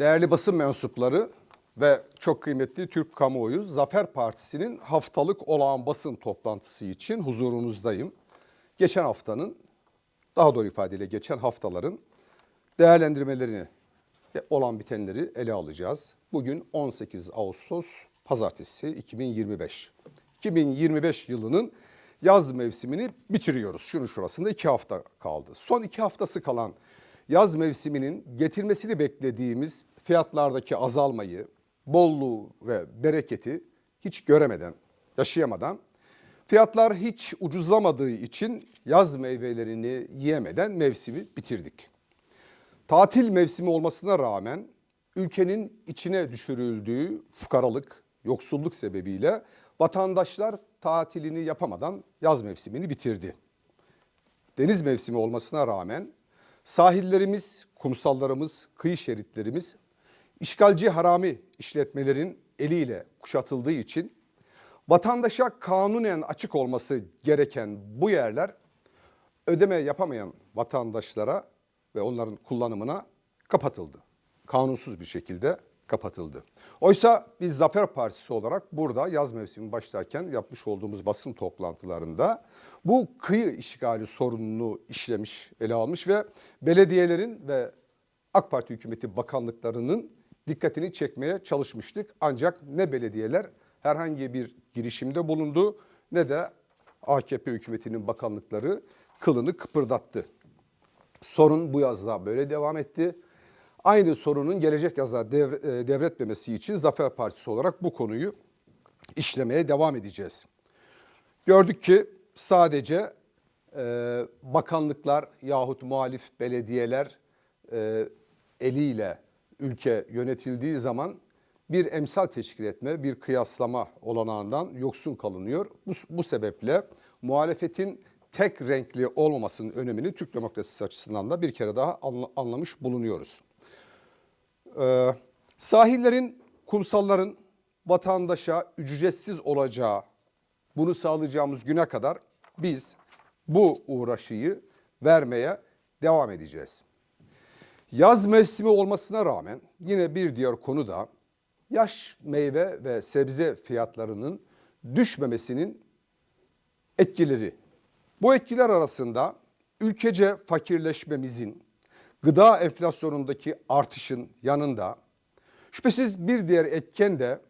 Değerli basın mensupları ve çok kıymetli Türk kamuoyu Zafer Partisi'nin haftalık olağan basın toplantısı için huzurunuzdayım. Geçen haftanın daha doğru ifadeyle geçen haftaların değerlendirmelerini ve olan bitenleri ele alacağız. Bugün 18 Ağustos Pazartesi 2025. 2025 yılının yaz mevsimini bitiriyoruz. Şunun şurasında iki hafta kaldı. Son iki haftası kalan yaz mevsiminin getirmesini beklediğimiz fiyatlardaki azalmayı, bolluğu ve bereketi hiç göremeden, yaşayamadan fiyatlar hiç ucuzlamadığı için yaz meyvelerini yiyemeden mevsimi bitirdik. Tatil mevsimi olmasına rağmen ülkenin içine düşürüldüğü fukaralık, yoksulluk sebebiyle vatandaşlar tatilini yapamadan yaz mevsimini bitirdi. Deniz mevsimi olmasına rağmen sahillerimiz, kumsallarımız, kıyı şeritlerimiz işgalci harami işletmelerin eliyle kuşatıldığı için vatandaşa kanunen açık olması gereken bu yerler ödeme yapamayan vatandaşlara ve onların kullanımına kapatıldı. Kanunsuz bir şekilde kapatıldı. Oysa biz Zafer Partisi olarak burada yaz mevsimi başlarken yapmış olduğumuz basın toplantılarında bu kıyı işgali sorununu işlemiş, ele almış ve belediyelerin ve AK Parti hükümeti bakanlıklarının dikkatini çekmeye çalışmıştık. Ancak ne belediyeler herhangi bir girişimde bulundu ne de AKP hükümetinin bakanlıkları kılını kıpırdattı. Sorun bu yazda böyle devam etti. Aynı sorunun gelecek yaza dev, e, devretmemesi için Zafer Partisi olarak bu konuyu işlemeye devam edeceğiz. Gördük ki sadece e, bakanlıklar yahut muhalif belediyeler e, eliyle ülke yönetildiği zaman bir emsal teşkil etme, bir kıyaslama olanağından yoksun kalınıyor. Bu, bu sebeple muhalefetin tek renkli olmamasının önemini Türk demokrasisi açısından da bir kere daha anla, anlamış bulunuyoruz. Ee, sahillerin, kumsalların vatandaşa ücretsiz olacağı, bunu sağlayacağımız güne kadar biz bu uğraşıyı vermeye devam edeceğiz. Yaz mevsimi olmasına rağmen yine bir diğer konu da yaş meyve ve sebze fiyatlarının düşmemesinin etkileri. Bu etkiler arasında ülkece fakirleşmemizin, gıda enflasyonundaki artışın yanında şüphesiz bir diğer etken de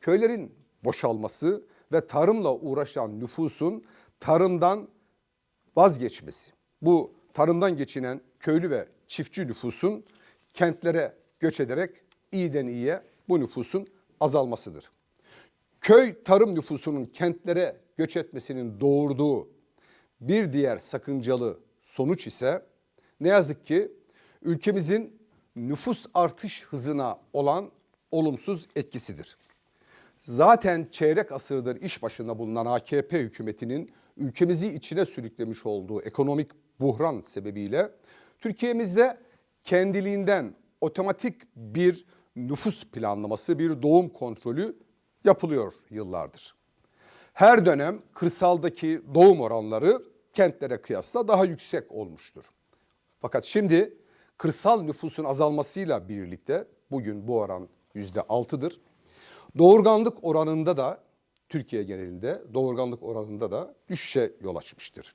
köylerin boşalması ve tarımla uğraşan nüfusun tarımdan vazgeçmesi. Bu tarımdan geçinen köylü ve çiftçi nüfusun kentlere göç ederek iyiden iyiye bu nüfusun azalmasıdır. Köy tarım nüfusunun kentlere göç etmesinin doğurduğu bir diğer sakıncalı sonuç ise ne yazık ki ülkemizin nüfus artış hızına olan olumsuz etkisidir. Zaten çeyrek asırdır iş başında bulunan AKP hükümetinin ülkemizi içine sürüklemiş olduğu ekonomik buhran sebebiyle Türkiye'mizde kendiliğinden otomatik bir nüfus planlaması, bir doğum kontrolü yapılıyor yıllardır. Her dönem kırsaldaki doğum oranları kentlere kıyasla daha yüksek olmuştur. Fakat şimdi kırsal nüfusun azalmasıyla birlikte bugün bu oran yüzde altıdır. Doğurganlık oranında da Türkiye genelinde doğurganlık oranında da düşüşe yol açmıştır.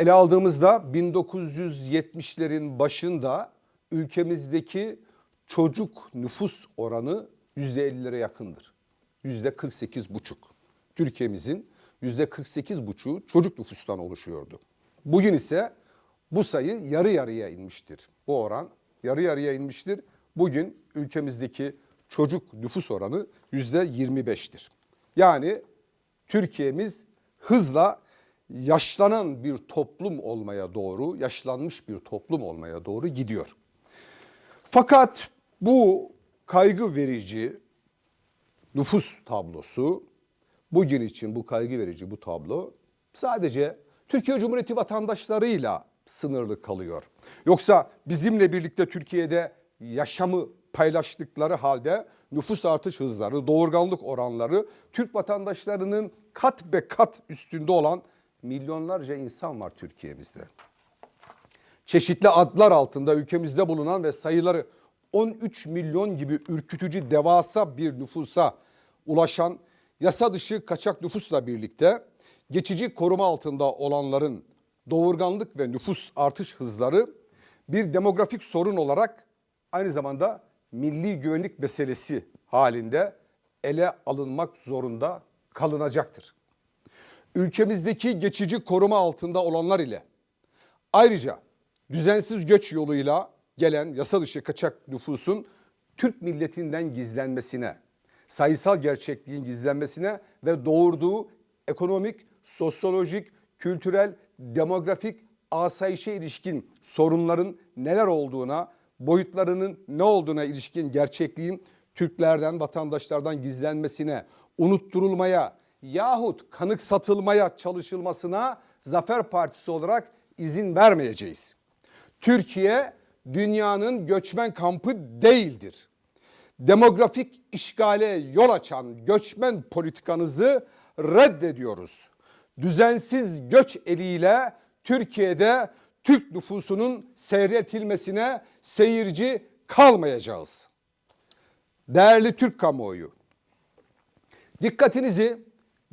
Ele aldığımızda 1970'lerin başında ülkemizdeki çocuk nüfus oranı %50'lere yakındır. %48 buçuk. Türkiye'mizin %48 buçuğu çocuk nüfustan oluşuyordu. Bugün ise bu sayı yarı yarıya inmiştir. Bu oran yarı yarıya inmiştir. Bugün ülkemizdeki çocuk nüfus oranı %25'tir. Yani Türkiye'miz hızla yaşlanan bir toplum olmaya doğru, yaşlanmış bir toplum olmaya doğru gidiyor. Fakat bu kaygı verici nüfus tablosu bugün için bu kaygı verici bu tablo sadece Türkiye Cumhuriyeti vatandaşlarıyla sınırlı kalıyor. Yoksa bizimle birlikte Türkiye'de yaşamı paylaştıkları halde nüfus artış hızları, doğurganlık oranları Türk vatandaşlarının kat be kat üstünde olan milyonlarca insan var Türkiye'mizde. Çeşitli adlar altında ülkemizde bulunan ve sayıları 13 milyon gibi ürkütücü devasa bir nüfusa ulaşan yasa dışı kaçak nüfusla birlikte geçici koruma altında olanların doğurganlık ve nüfus artış hızları bir demografik sorun olarak aynı zamanda milli güvenlik meselesi halinde ele alınmak zorunda kalınacaktır. Ülkemizdeki geçici koruma altında olanlar ile ayrıca düzensiz göç yoluyla gelen yasa dışı kaçak nüfusun Türk milletinden gizlenmesine, sayısal gerçekliğin gizlenmesine ve doğurduğu ekonomik, sosyolojik, kültürel, demografik, asayişe ilişkin sorunların neler olduğuna, boyutlarının ne olduğuna ilişkin gerçekliğin Türklerden, vatandaşlardan gizlenmesine, unutturulmaya yahut kanık satılmaya çalışılmasına Zafer Partisi olarak izin vermeyeceğiz. Türkiye dünyanın göçmen kampı değildir. Demografik işgale yol açan göçmen politikanızı reddediyoruz. Düzensiz göç eliyle Türkiye'de Türk nüfusunun seyretilmesine seyirci kalmayacağız. Değerli Türk kamuoyu, dikkatinizi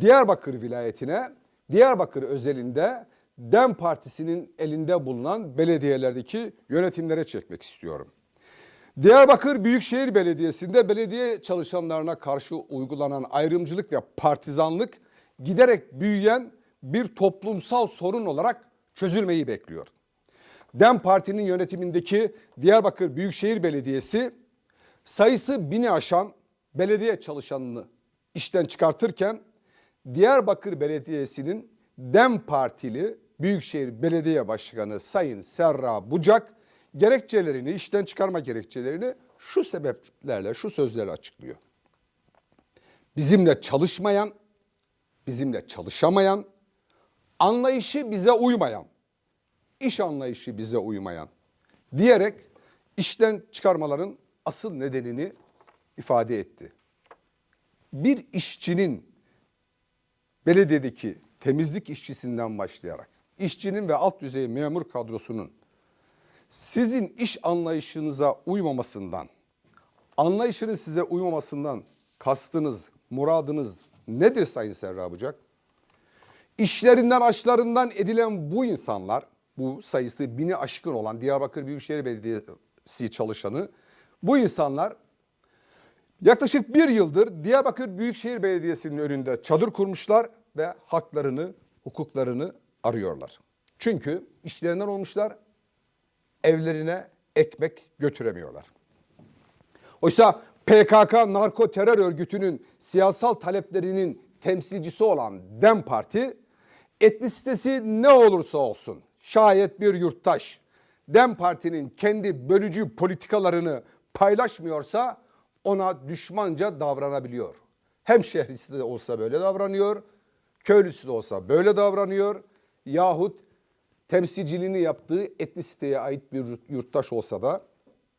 Diyarbakır vilayetine, Diyarbakır özelinde DEM Partisi'nin elinde bulunan belediyelerdeki yönetimlere çekmek istiyorum. Diyarbakır Büyükşehir Belediyesi'nde belediye çalışanlarına karşı uygulanan ayrımcılık ve partizanlık giderek büyüyen bir toplumsal sorun olarak çözülmeyi bekliyor. DEM Parti'nin yönetimindeki Diyarbakır Büyükşehir Belediyesi sayısı bini aşan belediye çalışanını işten çıkartırken Diyarbakır Belediyesi'nin DEM Partili Büyükşehir Belediye Başkanı Sayın Serra Bucak gerekçelerini, işten çıkarma gerekçelerini şu sebeplerle, şu sözlerle açıklıyor. Bizimle çalışmayan, bizimle çalışamayan, anlayışı bize uymayan, iş anlayışı bize uymayan diyerek işten çıkarmaların asıl nedenini ifade etti. Bir işçinin belediyedeki temizlik işçisinden başlayarak işçinin ve alt düzey memur kadrosunun sizin iş anlayışınıza uymamasından, anlayışının size uymamasından kastınız, muradınız nedir Sayın Serra Bucak? İşlerinden, açlarından edilen bu insanlar, bu sayısı bini aşkın olan Diyarbakır Büyükşehir Belediyesi çalışanı, bu insanlar yaklaşık bir yıldır Diyarbakır Büyükşehir Belediyesi'nin önünde çadır kurmuşlar ve haklarını, hukuklarını arıyorlar. Çünkü işlerinden olmuşlar, evlerine ekmek götüremiyorlar. Oysa PKK narko terör örgütünün siyasal taleplerinin temsilcisi olan DEM Parti etnisitesi ne olursa olsun şayet bir yurttaş DEM Parti'nin kendi bölücü politikalarını paylaşmıyorsa ona düşmanca davranabiliyor. Hem şehrisi de olsa böyle davranıyor, köylüsü de olsa böyle davranıyor yahut temsilciliğini yaptığı etnisiteye ait bir yurttaş olsa da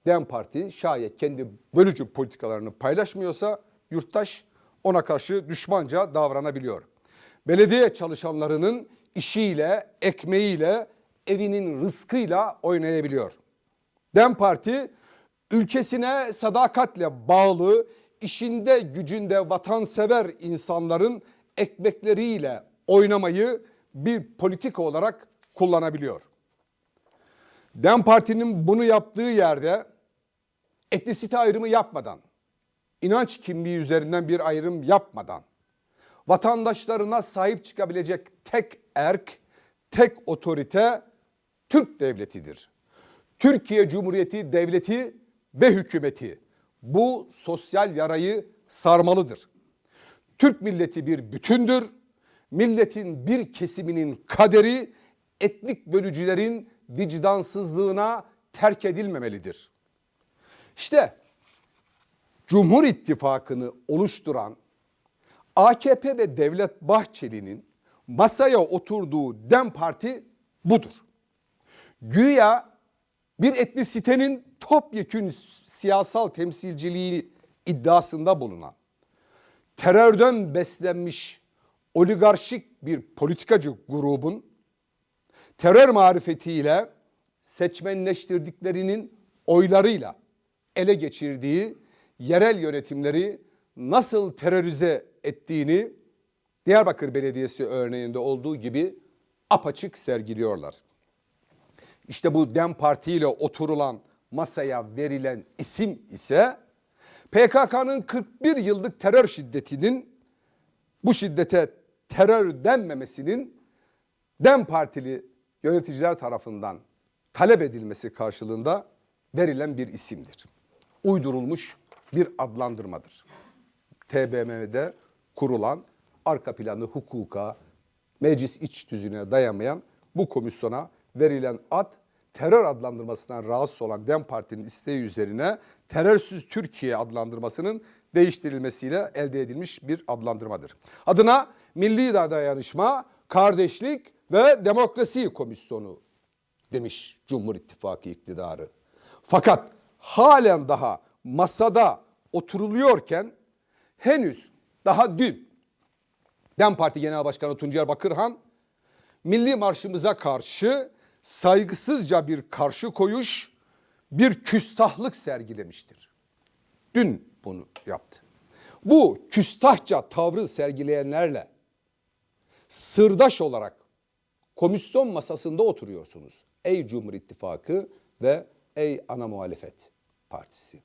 DEM Parti şayet kendi bölücü politikalarını paylaşmıyorsa yurttaş ona karşı düşmanca davranabiliyor. Belediye çalışanlarının işiyle, ekmeğiyle, evinin rızkıyla oynayabiliyor. DEM Parti ülkesine sadakatle bağlı, işinde gücünde vatansever insanların ekmekleriyle oynamayı bir politika olarak kullanabiliyor. DEM Parti'nin bunu yaptığı yerde etnisite ayrımı yapmadan, inanç kimliği üzerinden bir ayrım yapmadan, vatandaşlarına sahip çıkabilecek tek erk, tek otorite Türk devletidir. Türkiye Cumhuriyeti devleti ve hükümeti bu sosyal yarayı sarmalıdır. Türk milleti bir bütündür. Milletin bir kesiminin kaderi etnik bölücülerin vicdansızlığına terk edilmemelidir. İşte Cumhur İttifakı'nı oluşturan AKP ve Devlet Bahçeli'nin masaya oturduğu DEM Parti budur. Güya bir etnisitenin topyekün siyasal temsilciliği iddiasında bulunan, terörden beslenmiş oligarşik bir politikacı grubun terör marifetiyle seçmenleştirdiklerinin oylarıyla ele geçirdiği yerel yönetimleri nasıl terörize ettiğini Diyarbakır Belediyesi örneğinde olduğu gibi apaçık sergiliyorlar. İşte bu DEM Parti ile oturulan masaya verilen isim ise PKK'nın 41 yıllık terör şiddetinin bu şiddete terör denmemesinin DEM Partili yöneticiler tarafından talep edilmesi karşılığında verilen bir isimdir. Uydurulmuş bir adlandırmadır. TBMM'de kurulan arka planı hukuka, meclis iç tüzüğüne dayamayan bu komisyona verilen ad terör adlandırmasından rahatsız olan DEM Parti'nin isteği üzerine terörsüz Türkiye adlandırmasının değiştirilmesiyle elde edilmiş bir adlandırmadır. Adına Milli Dayanışma, Kardeşlik ve Demokrasi Komisyonu demiş Cumhur İttifakı iktidarı. Fakat halen daha masada oturuluyorken henüz daha dün DEM Parti Genel Başkanı Tuncer Bakırhan milli marşımıza karşı saygısızca bir karşı koyuş, bir küstahlık sergilemiştir. Dün bunu yaptı. Bu küstahça tavrı sergileyenlerle sırdaş olarak komisyon masasında oturuyorsunuz. Ey Cumhur İttifakı ve ey ana muhalefet partisi.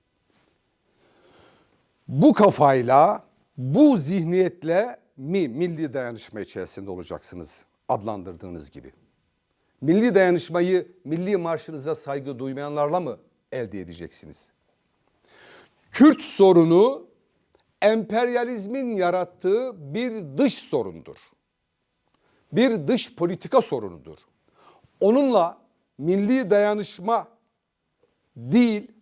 Bu kafayla, bu zihniyetle mi milli dayanışma içerisinde olacaksınız adlandırdığınız gibi? Milli dayanışmayı milli marşınıza saygı duymayanlarla mı elde edeceksiniz? Kürt sorunu emperyalizmin yarattığı bir dış sorundur. Bir dış politika sorunudur. Onunla milli dayanışma değil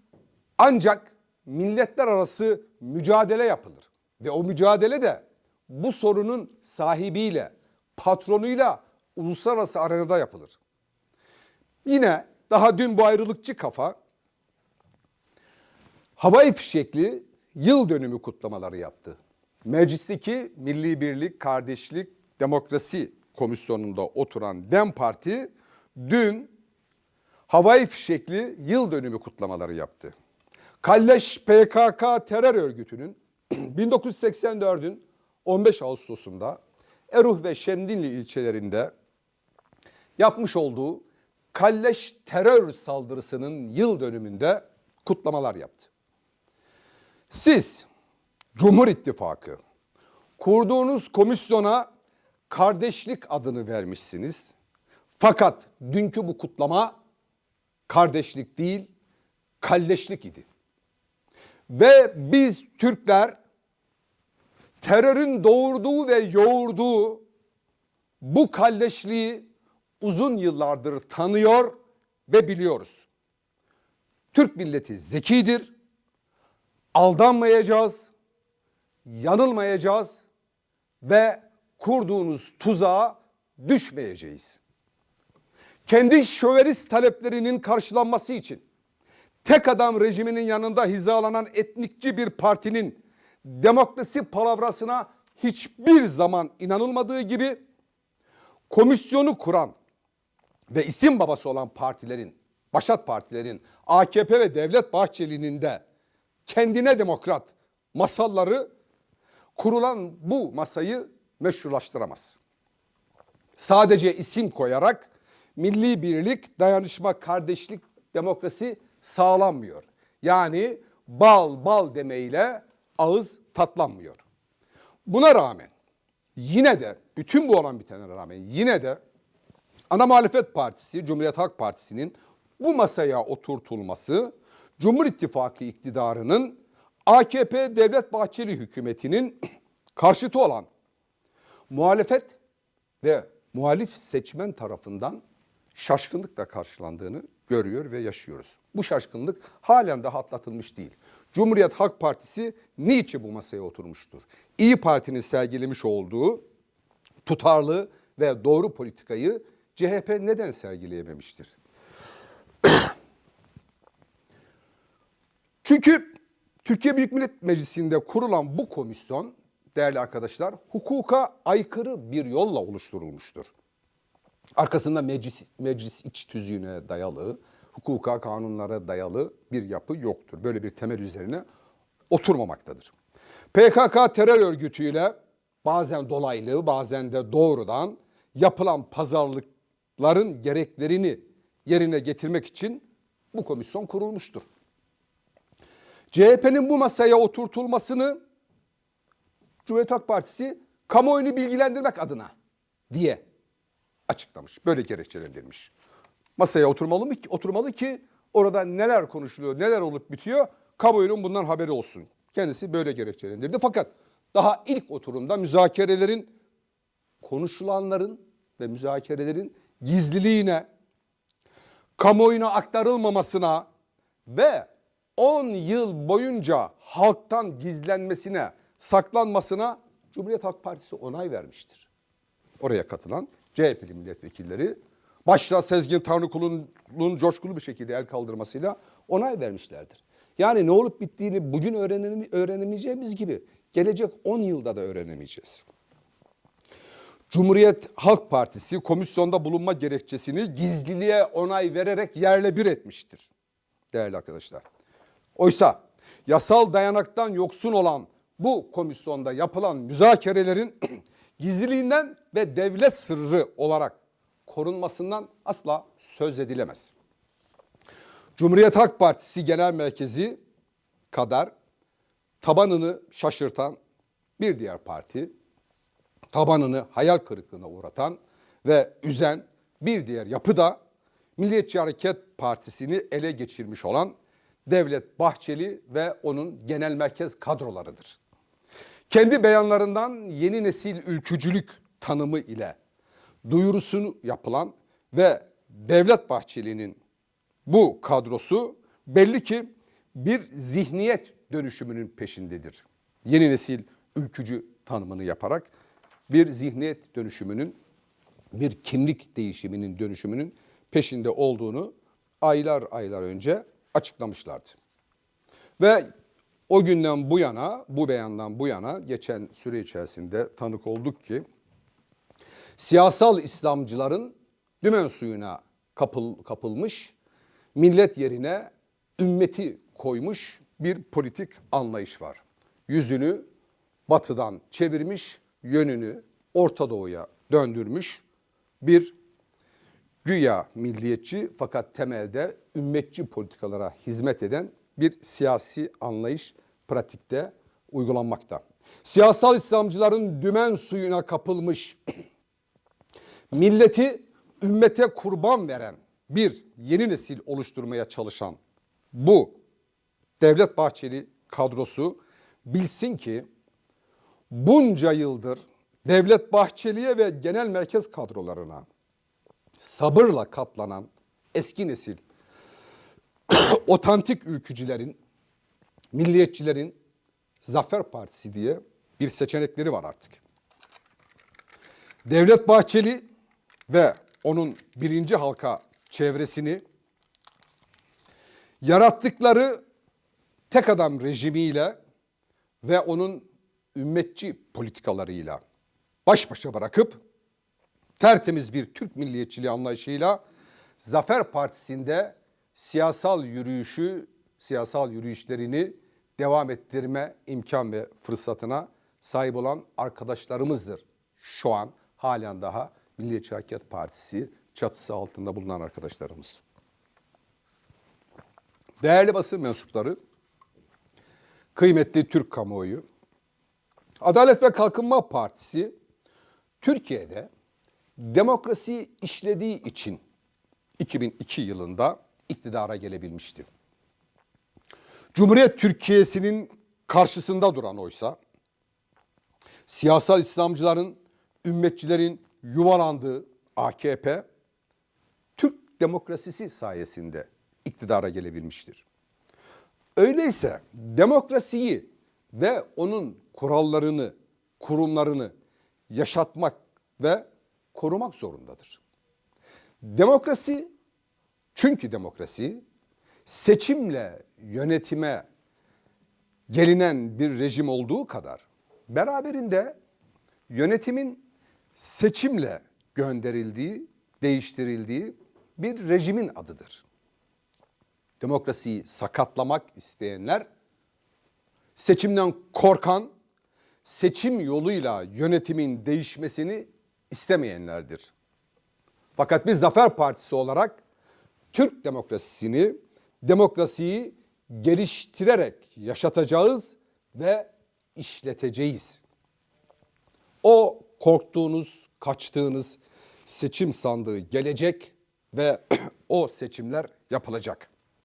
ancak milletler arası mücadele yapılır. Ve o mücadele de bu sorunun sahibiyle, patronuyla uluslararası arenada yapılır. Yine daha dün bu ayrılıkçı kafa havai fişekli yıl dönümü kutlamaları yaptı. Meclisteki Milli Birlik, Kardeşlik, Demokrasi Komisyonu'nda oturan DEM Parti dün havai fişekli yıl dönümü kutlamaları yaptı. Kalleş PKK terör örgütünün 1984'ün 15 Ağustos'unda Eruh ve Şemdinli ilçelerinde yapmış olduğu Kalleş terör saldırısının yıl dönümünde kutlamalar yaptı. Siz Cumhur İttifakı kurduğunuz komisyona kardeşlik adını vermişsiniz. Fakat dünkü bu kutlama kardeşlik değil, kalleşlik idi. Ve biz Türkler terörün doğurduğu ve yoğurduğu bu kalleşliği uzun yıllardır tanıyor ve biliyoruz. Türk milleti zekidir. Aldanmayacağız, yanılmayacağız ve kurduğunuz tuzağa düşmeyeceğiz. Kendi şöverist taleplerinin karşılanması için tek adam rejiminin yanında hizalanan etnikçi bir partinin demokrasi palavrasına hiçbir zaman inanılmadığı gibi komisyonu kuran ve isim babası olan partilerin, başat partilerin, AKP ve Devlet Bahçeli'nin de kendine demokrat masalları kurulan bu masayı meşrulaştıramaz. Sadece isim koyarak milli birlik, dayanışma, kardeşlik, demokrasi sağlanmıyor. Yani bal bal demeyle ağız tatlanmıyor. Buna rağmen yine de bütün bu olan bitene rağmen yine de ana muhalefet partisi Cumhuriyet Halk Partisi'nin bu masaya oturtulması Cumhur İttifakı iktidarının AKP Devlet Bahçeli hükümetinin karşıtı olan muhalefet ve muhalif seçmen tarafından şaşkınlıkla karşılandığını görüyor ve yaşıyoruz. Bu şaşkınlık halen daha atlatılmış değil. Cumhuriyet Halk Partisi niçin bu masaya oturmuştur? İyi Parti'nin sergilemiş olduğu tutarlı ve doğru politikayı CHP neden sergileyememiştir? Çünkü Türkiye Büyük Millet Meclisi'nde kurulan bu komisyon değerli arkadaşlar hukuka aykırı bir yolla oluşturulmuştur. Arkasında meclis, meclis iç tüzüğüne dayalı hukuka, kanunlara dayalı bir yapı yoktur. Böyle bir temel üzerine oturmamaktadır. PKK terör örgütüyle bazen dolaylı, bazen de doğrudan yapılan pazarlıkların gereklerini yerine getirmek için bu komisyon kurulmuştur. CHP'nin bu masaya oturtulmasını Cumhuriyet Halk Partisi kamuoyunu bilgilendirmek adına diye açıklamış. Böyle gerekçelendirmiş. Masaya oturmalı mı oturmalı ki orada neler konuşuluyor, neler olup bitiyor kamuoyunun bundan haberi olsun. Kendisi böyle gerekçelendirdi. Fakat daha ilk oturumda müzakerelerin konuşulanların ve müzakerelerin gizliliğine, kamuoyuna aktarılmamasına ve 10 yıl boyunca halktan gizlenmesine, saklanmasına Cumhuriyet Halk Partisi onay vermiştir. Oraya katılan CHP'li milletvekilleri başta Sezgin Tanrıkulu'nun coşkulu bir şekilde el kaldırmasıyla onay vermişlerdir. Yani ne olup bittiğini bugün öğrenem öğrenemeyeceğimiz gibi gelecek 10 yılda da öğrenemeyeceğiz. Cumhuriyet Halk Partisi komisyonda bulunma gerekçesini gizliliğe onay vererek yerle bir etmiştir. Değerli arkadaşlar. Oysa yasal dayanaktan yoksun olan bu komisyonda yapılan müzakerelerin gizliliğinden ve devlet sırrı olarak korunmasından asla söz edilemez. Cumhuriyet Halk Partisi Genel Merkezi kadar tabanını şaşırtan bir diğer parti, tabanını hayal kırıklığına uğratan ve üzen bir diğer yapı da Milliyetçi Hareket Partisi'ni ele geçirmiş olan Devlet Bahçeli ve onun genel merkez kadrolarıdır. Kendi beyanlarından yeni nesil ülkücülük tanımı ile duyurusunu yapılan ve Devlet Bahçeli'nin bu kadrosu belli ki bir zihniyet dönüşümünün peşindedir. Yeni nesil ülkücü tanımını yaparak bir zihniyet dönüşümünün, bir kimlik değişiminin dönüşümünün peşinde olduğunu aylar aylar önce açıklamışlardı. Ve o günden bu yana, bu beyandan bu yana geçen süre içerisinde tanık olduk ki siyasal İslamcıların dümen suyuna kapıl, kapılmış, millet yerine ümmeti koymuş bir politik anlayış var. Yüzünü batıdan çevirmiş, yönünü Orta Doğu'ya döndürmüş bir güya milliyetçi fakat temelde ümmetçi politikalara hizmet eden bir siyasi anlayış pratikte uygulanmakta. Siyasal İslamcıların dümen suyuna kapılmış, milleti ümmete kurban veren bir yeni nesil oluşturmaya çalışan bu Devlet Bahçeli kadrosu bilsin ki bunca yıldır Devlet Bahçeli'ye ve genel merkez kadrolarına sabırla katlanan eski nesil otantik ülkücülerin, milliyetçilerin Zafer Partisi diye bir seçenekleri var artık. Devlet Bahçeli ve onun birinci halka çevresini yarattıkları tek adam rejimiyle ve onun ümmetçi politikalarıyla baş başa bırakıp tertemiz bir Türk milliyetçiliği anlayışıyla Zafer Partisi'nde siyasal yürüyüşü, siyasal yürüyüşlerini devam ettirme imkan ve fırsatına sahip olan arkadaşlarımızdır. Şu an halen daha Milliyetçi Hareket Partisi çatısı altında bulunan arkadaşlarımız. Değerli basın mensupları, kıymetli Türk kamuoyu, Adalet ve Kalkınma Partisi Türkiye'de demokrasi işlediği için 2002 yılında iktidara gelebilmişti. Cumhuriyet Türkiye'sinin karşısında duran oysa siyasal İslamcıların, ümmetçilerin yuvalandığı AKP Türk demokrasisi sayesinde iktidara gelebilmiştir. Öyleyse demokrasiyi ve onun kurallarını, kurumlarını yaşatmak ve korumak zorundadır. Demokrasi çünkü demokrasi seçimle yönetime gelinen bir rejim olduğu kadar beraberinde yönetimin seçimle gönderildiği, değiştirildiği bir rejimin adıdır. demokrasiyi sakatlamak isteyenler, seçimden korkan, seçim yoluyla yönetimin değişmesini istemeyenlerdir. Fakat biz Zafer Partisi olarak Türk demokrasisini, demokrasiyi geliştirerek yaşatacağız ve işleteceğiz. O korktuğunuz, kaçtığınız seçim sandığı gelecek ve o seçimler yapılacak.